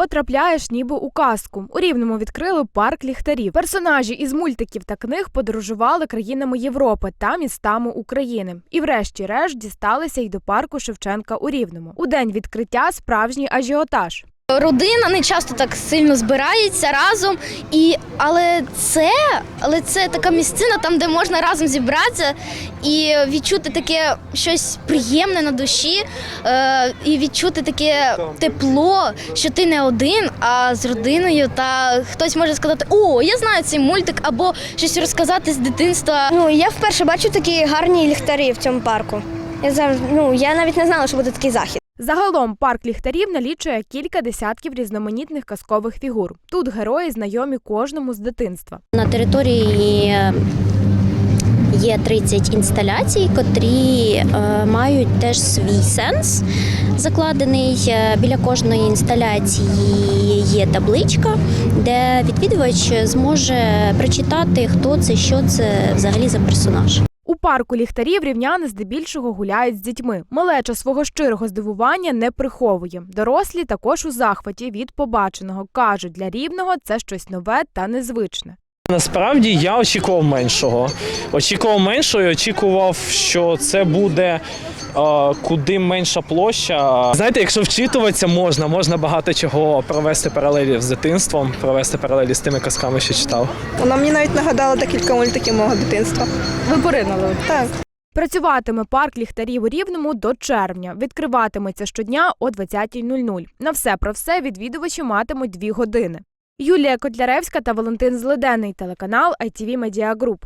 Потрапляєш ніби у казку. У Рівному відкрили парк ліхтарів. Персонажі із мультиків та книг подорожували країнами Європи та містами України. І врешті-решт дісталися й до парку Шевченка у Рівному. У день відкриття справжній ажіотаж. Родина не часто так сильно збирається разом, і але це, але це така місцина, там, де можна разом зібратися і відчути таке щось приємне на душі, е, і відчути таке тепло, що ти не один, а з родиною. Та хтось може сказати: О, я знаю цей мультик, або щось розказати з дитинства. Ну, я вперше бачу такі гарні ліхтарі в цьому парку. Я завжди, ну, я навіть не знала, що буде такий захід. Загалом парк ліхтарів налічує кілька десятків різноманітних казкових фігур. Тут герої знайомі кожному з дитинства. На території е, є 30 інсталяцій, котрі е, мають теж свій сенс закладений. Е, Біля кожної інсталяції є табличка, де відвідувач зможе прочитати, хто це, що це взагалі за персонаж. Парку ліхтарів рівняни здебільшого гуляють з дітьми. Малеча свого щирого здивування не приховує. Дорослі також у захваті від побаченого кажуть, для рівного це щось нове та незвичне. Насправді я очікував меншого. Очікував меншого і очікував, що це буде е, куди менша площа. Знаєте, якщо вчитуватися можна, можна багато чого провести паралелі з дитинством, провести паралелі з тими казками, що читав. Вона мені навіть нагадала декілька мультиків мого дитинства. Ви поринули. Так. Працюватиме парк ліхтарів у Рівному до червня. Відкриватиметься щодня о 20.00. На все про все відвідувачі матимуть дві години. Юлія Котляревська та Валентин Злиденний, телеканал ITV Media Group.